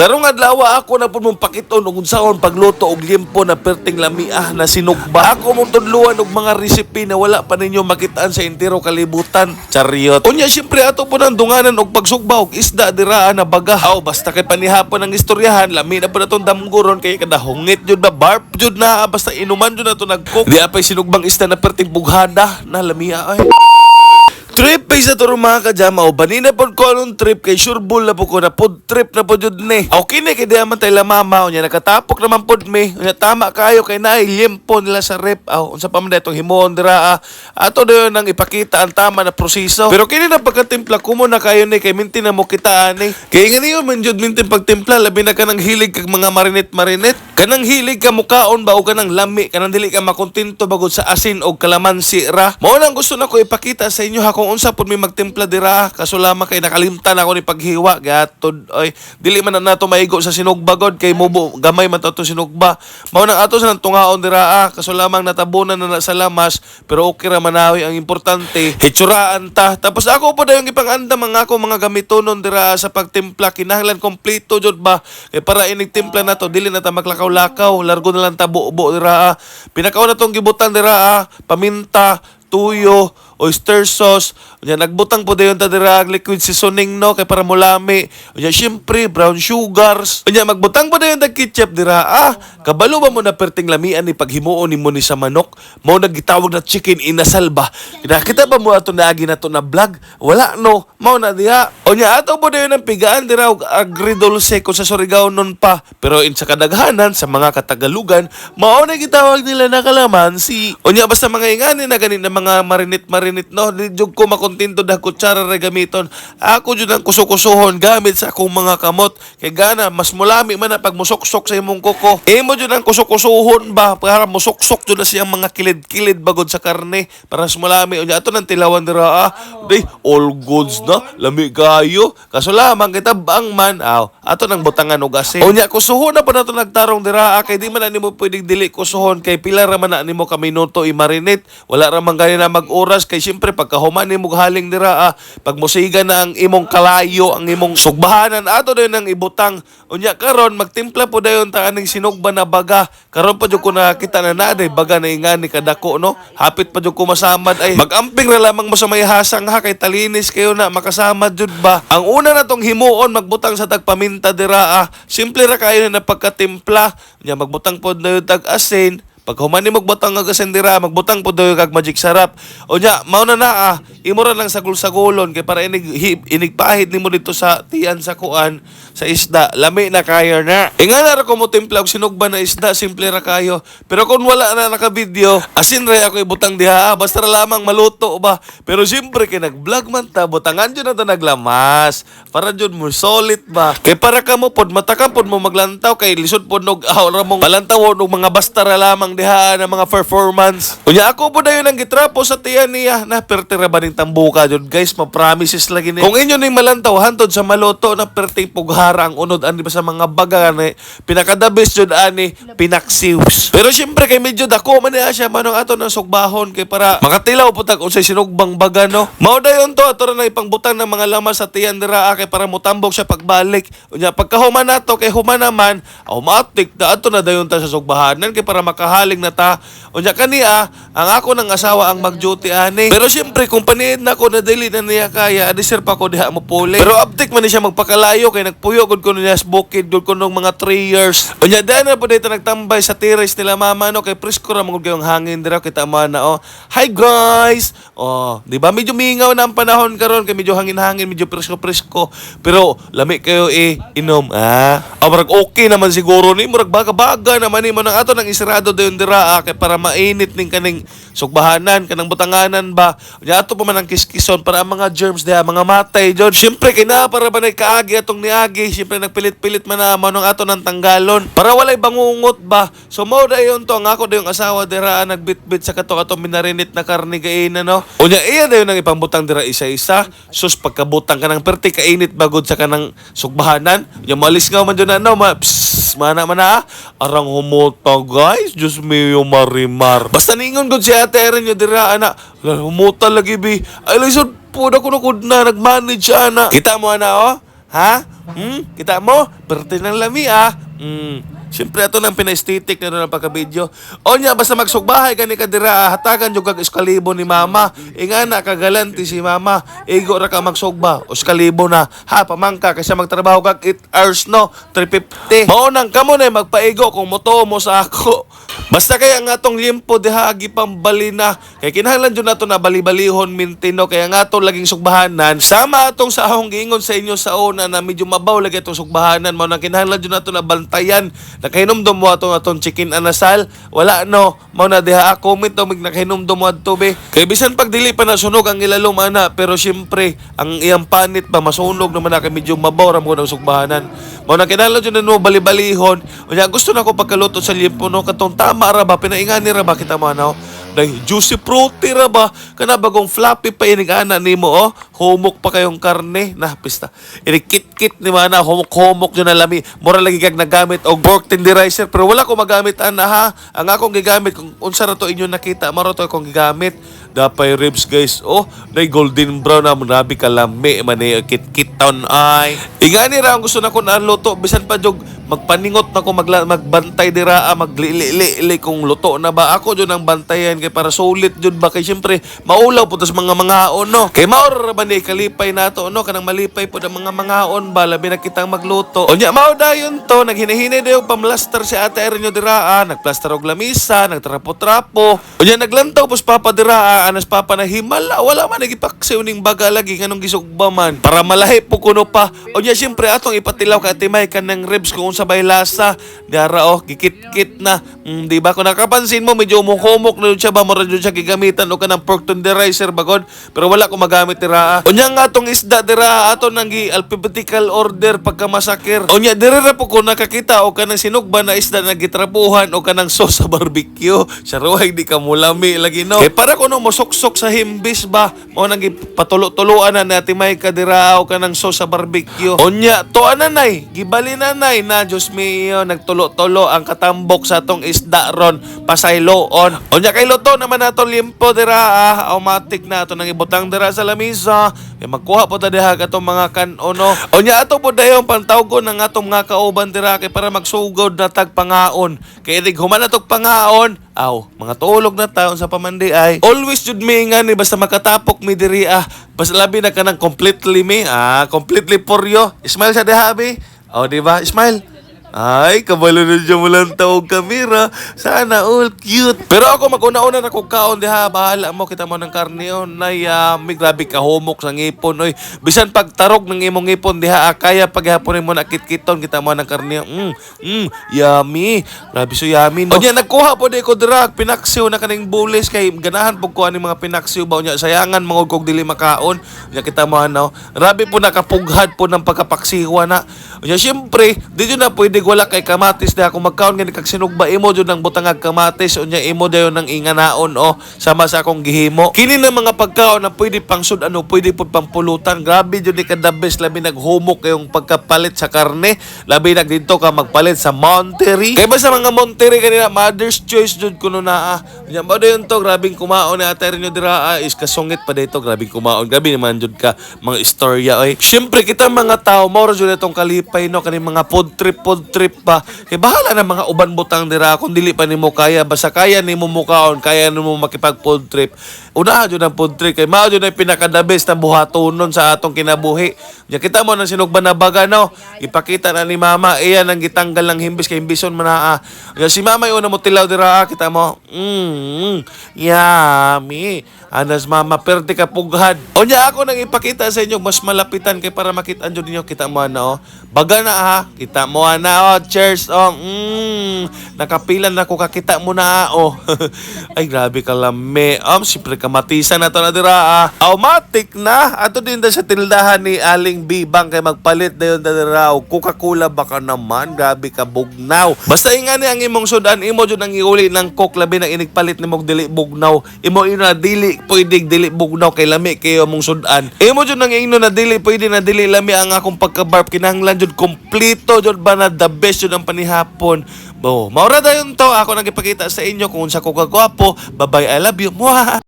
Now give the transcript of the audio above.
Karong adlaw ako na pud mong pakiton og unsaon pagluto og liempo na perting lamiah na sinugba. Ako mong tudluan og mga recipe na wala pa ninyo makitaan sa entero kalibutan. Chariot. Unya syempre ato po nang dunganan og pagsugba og isda diraan na baga. Aw basta kay panihapon ang istoryahan, lami na po na tong damguron kay kada hungit jud ba barb jud na basta inuman jud na to nagcook. Di apay sinugbang isda na perting bughada na lamia ay. Trip ay sa turo mga kajama o banina pod ko anong trip kay sureball na po ko na pod trip na po jud ni. Okay na kay di man tayo mama o nya nakatapok naman pod mi. Unya tama kayo kay naay liempo nila sa rep. Aw unsa pa man itong himon dira ah. Ato dayon nang ipakita ang tama na proseso. Pero kini na pagkatimpla kumo na kayo ni kay minti na mo kita ani. Kay nga niyo man jud minti pagtimpla labi na kanang hilig kag mga marinate marinate. Kanang hilig ka mukaon ba o kanang lami kanang dili ka makontento bagod sa asin o kalamansi ra. Mao nang gusto na ko ipakita sa inyo ha kung unsa pud mi magtimpla dira? Kaso lamang kay nakalimtan ako ni paghiwa. Gatod oy dili man na nato maigo sa sinugba god kay mubo gamay man to sinugba. Mao nang ato sa tungaon dira ah, kaso lamang natabunan na na sa lamas pero okay ra manawi ang importante. Hitsuraan ta. Tapos ako po dayon gipanganda mga ako mga gamitonon dira sa pagtimpla kinahanglan kompleto jud ba? Kay para inig timpla na to dili na ta maglakaw-lakaw largo na lang ta buo dira ah. pinakaw na tong gibutan dira ah, paminta tuyo, oyster sauce, unya nagbutang po dayon ta dira ang liquid seasoning no kay para mulami. Unya syempre brown sugars. Unya magbutang po dayon tag ketchup dira. Ah, kabalo ba mo na perting lamian ni paghimuon nimo ni sa manok? Mao nagitawag na chicken inasal ba? Nakita ba mo ato naagi na to na vlog? Wala no. Mao na diha. Unya ato po dayon ang pigaan dira og agridulce kung sa Surigao nun pa. Pero in sa kadaghanan sa mga katagalugan, mao na gitawag nila na kalamansi. Unya basta mga ingani na ganin na mga marinit-marinit no, di jud ko makontento dah kutsara ra gamiton. Ako jud ang kusukusuhon gamit sa akong mga kamot. Kay gana mas mulami man na pag musuksok sa imong kuko. Imo jud ang kusukusuhon ba para musuksok jud na mga kilid-kilid bagod sa karne para mas mulami. Unya ato nang tilawan dira ah. Day all goods na lami kayo. Kaso lamang kita bang man aw. Ato nang butangan og asin. Unya kusuhon na pa nato nagtarong dira ah, kay di man na nimo pwedeng dili kusuhon kay pila ra man na nimo ka minuto i-marinate. Wala ra man gani na mag-oras kay syempre pagkahuman nimo haling dira ah, pag musiga na ang imong kalayo, ang imong sugbahanan ato dayon ang ibutang. Unya karon magtimpla po dayon ta aning sinugba na baga. Karon pa jud ko nakita na naday baga na ingani kadako no. Hapit pa jud ko masamad ay magamping ra lamang mo sa may hasang ha kay talinis kayo na makasamad jud ba. Ang una na tong himuon magbutang sa tagpaminta dira ah. Simple ra kayo na pagkatimpla. Unya magbutang pod dayon tag asin. Pag human ni magbutang nga gasendira, magbutang po daw kag magic sarap. O nya, mao na ah, imo ra lang sagol-sagolon kay para inig hi- inigpahid nimo dito sa tiyan sa kuan sa isda. Lami na kayo na. Inga na ra ko mo timpla og sinugba na isda, simple ra kayo. Pero kung wala na naka-video, asin ra ako ibutang diha, ah, basta lamang maluto ba. Pero siyempre kay nag-vlog man ta, butangan jud na ta naglamas. Para jud mo solid ba. Kay para ka mo pod matakam pod mo maglantaw kay lisod pod nog aw ra mong malantaw og mga basta ra lamang diha na mga performance. Unya ako po dayon ang gitrapo sa tiyan niya na pertira ba ning tambuka jud guys, ma-promises lagi ni. Kung inyo ning malantaw hantod sa maloto na perting ang unod ani ba sa mga baga ni pinaka the best jud ani pinaksiws. Pero syempre kay medyo dako man niya siya manong ato ng sugbahon kay para makatilaw po tag unsay sinugbang baga no. Mao dayon to ato na ipangbutang ng mga lamas sa tiyan dira ah, kay para mutambok siya pagbalik. Unya pagkahuman nato kay human naman automatic na ato na dayon ta sa sugbahanan kay para makahaling na ta. Unya kani ah, ang ako ng asawa ang mag-duty ani. Pero syempre kung paniid na ko na dili na niya kaya, adi sir pa ko diha mo puli. Pero uptik man ni siya magpakalayo kay nagpuyo gud ko niya bukid gud ko nung mga 3 years. Unya dahil na po dito nagtambay sa terrace nila mama no kay presko ra mangud kayong hangin dira kita man na oh. Hi guys. Oh, di ba medyo mingaw na ang panahon karon kay medyo hangin-hangin, medyo presko-presko. Pero lami kayo eh inom ah. Oh, murag okay naman siguro ni murag baga-baga naman ni mo nang ato nang isirado dayon dira ah, kay para mainit ning kaning sugbahanan kanang butanganan ba. Unya ato pa man ang kiskison para ang mga germs diha mga matay jud. Syempre kay na para ba nay kaagi atong niagi, syempre nagpilit-pilit man na manong ato ng tanggalon para walay bangungot ba. So mao dayon to ang ako dayong asawa dira ah, nagbitbit sa kato katong minarinit na karne kainan no. Unya iya dayon nang ipambutang dira isa-isa. Sus pagkabutang kanang perti kainit bagod sa kanang sugbahanan. Unya malis nga man jud na no, ma, psst, mana mana ah. arang humuta guys. Diyos mio marimar. Basta ningon gud si ate rin nyo dira ana. Lah, Humuta lagi bi. Ay lisod po na kuno na nag-manage ana. Kita mo ana oh. Ha? Hmm? Kita mo? Perte ng lami ah. Hmm. Siyempre ato nang pina-aesthetic na ang pagka-video. O niya, basta magsugbahay ka ni Kadira, hatagan yung kag iskalibo ni mama. Inga na, kagalanti si mama. Igo ra ka magsugba. O iskalibo na. Ha, pamangka, kasi magtrabaho kag 8 hours no. 350. Maunang ka mo na magpaigo kung moto mo sa ako. Basta kaya nga tong limpo diha agi pambali na. Kaya kinahanglan jud nato na bali-balihon mintino kaya nga to laging sugbahanan. Sama atong sa ahong giingon sa inyo sa una na medyo mabaw lagi atong sugbahanan mao nang kinahanglan jud nato na bantayan. Nakahinumdum mo atong atong chicken anasal. Wala no. Mao na diha ako comment to mig nakahinumdum mo adto be. Kay bisan pag dili pa nasunog ang ilalom ana pero syempre ang iyang panit ba masunog naman na kay medyo mabaw ra mo ng sugbahanan. Mao na kinahanglan jud na no bali-balihon. Unya gusto na ko pagkaluto sa limpo no katong tama ra ba pinaingani ra ba kita ano? Dahil juicy fruity ra ba? Kana bagong floppy pa inig ana nimo oh. Humok pa kayong karne. Nah, pista. Ini kit-kit ni mana humok-humok jud na lami. Mura lagi kag nagamit og pork tenderizer pero wala ko magamit ana ha. Ang akong gigamit kung unsa ra to inyo nakita, maro to akong gigamit. Dapay ribs guys. Oh, nay golden brown na grabe ka lami man kit-kit town ay. Ingani ra ang gusto na ko na luto bisan pa jog magpaningot na ko magla, magbantay dira ah, maglili kung luto na ba ako jud ang bantayan kay para sulit jud ba? Kay syempre maulaw po tas mga mga no? Kay maor ba ni kalipay nato no? Kanang malipay po ang mga mga ba? Labi na kitang magluto. Unya mao dayon to naghinahinay dayon pamlaster si ate Ernyo dira ah, nagplaster og lamisa nagtrapo-trapo. Unya naglantaw pus papa dira ah, anas papa na himala wala man nagipaksiw ning baga lagi kanong gisugba man para malahi po kuno pa. Unya syempre atong ipatilaw ka timay kanang ribs kung sabay lasa. Dara oh gikit-kit na. Mm, di ba? Kung nakapansin mo medyo umukumok na siya ba? Mura siya gigamitan. O kanang pork tenderizer bagod pero wala ko magamit dira unya nga atong isda dira ato nang alphabetical order pagka masakir unya dira ra po ko nakakita. O kanang sinugba na isda na gitrapuhan. O kanang sauce sa barbecue. Saruhay di ka mulami. Lagi no? Kay para kuno mo suksok sa himbis ba? Mo nang patulo-tuluan na natin may kadira o kanang sauce sa barbecue. Unya to ananay. Gibali nanay na Diyos mio nagtulo-tulo ang katambok sa atong isda ron pasayloon. Unya kay luto naman nato limpo dira ah, automatic na ato nang ibutang dira sa lamisa. Kay magkuha po ta diha katong mga kanono unya ato po dayon pantawgon ng atong mga kauban dira kay para magsugod na tag pangaon kay idig human na tog pangaon aw mga tulog na taon sa pamandi ay. Always jud mi nga ni basta makatapok mi diri ah. Basta labi na kanang completely mi ah completely poryo smile sa dehabi oh di ba? Smile ay, kabalo na dyan mo lang tawag kamera. Sana all cute. Pero ako maguna-una na kung kaon diha. Bahala mo, kita mo ng karne yun. Nay, uh, may grabe ka humok sa ngipon. Oy. Bisan pagtarog ng imong ngipon diha. ah, kaya paghaponin mo na kit-kiton. Kita mo ng karne. Mm, mm, yummy. Grabe so yummy. No? O niya, nagkuha po di ko drag. Pinaksiw na kaning bulis. Kay ganahan po ko ani mga pinaksiw ba. Niya, sayangan mga kog dili makaon. Niya, kita mo ano. Grabe po nakapughad po ng pagkapaksiwa na. O niya, syempre, di yun na pwede wala kay kamatis na kung magkaon gani kag sinugba imo jud ng butangag kamatis unya imo dayon ng inganaon o sama sa akong gihimo. Kini na mga pagkaon na pwede pang sud ano pwede pud pampulutan grabe jud ni kada best labi naghumok kayong pagkapalit sa karne labi nag dito ka magpalit sa Monterey kay ba sa mga Monterey kanina mother's choice jud kuno na ah. Unya ba dayon to grabing kumaon ni ate rin dira ah, is kasungit pa dito grabing kumaon. Grabe naman jud ka mga istorya oy. Syempre kita mga tao mao jud itong kalipay no kani mga food trip food trip pa. Kay bahala na mga uban butang dira kung dili pa nimo kaya. Basta kaya nimo mukaon kaya nimo makipag food trip. Una jud ang food trip. Kay mao jud ang pinaka the best na buhatonon sa atong kinabuhi. Nya kita mo nang sinugban na baga no? Ipakita na ni mama iyan ang gitanggal ng himbis kay himbison man na ah. Nya si mama una mo tilaw dira ah, kita mo mm yummy. Anas mama perte ka pughad. O niya ako nang ipakita sa inyo mas malapitan kay para makita anjo ninyo. Kita mo na oh. Baga na ha. Kita mo na oh. Cheers oh. Mm. Nakapilan na ko kakita mo na oh. Ay grabe ka lami. Um siyempre kamatisan na to na dira ah. Automatic na. Ato din sa tildahan ni Aling Bibang kay magpalit dayon da dira og Coca-Cola baka naman. Grabe ka bugnaw. Basta ingani ang imong sudan imo jud ang iuli ng coke labi na inigpalit nimog dili bugnaw. Imo ina dili pwede dili bugnaw kay lami kayo mong sudan. Imo jud nang ingno na dili pwede na dili lami ang akong pagka-barb kinahanglan jud kompleto jud ba na the best jud ang panihapon. Bo, maura dayon to ako nagipakita sa inyo kung unsa ko kagwapo. Bye bye, I love you. Mwah!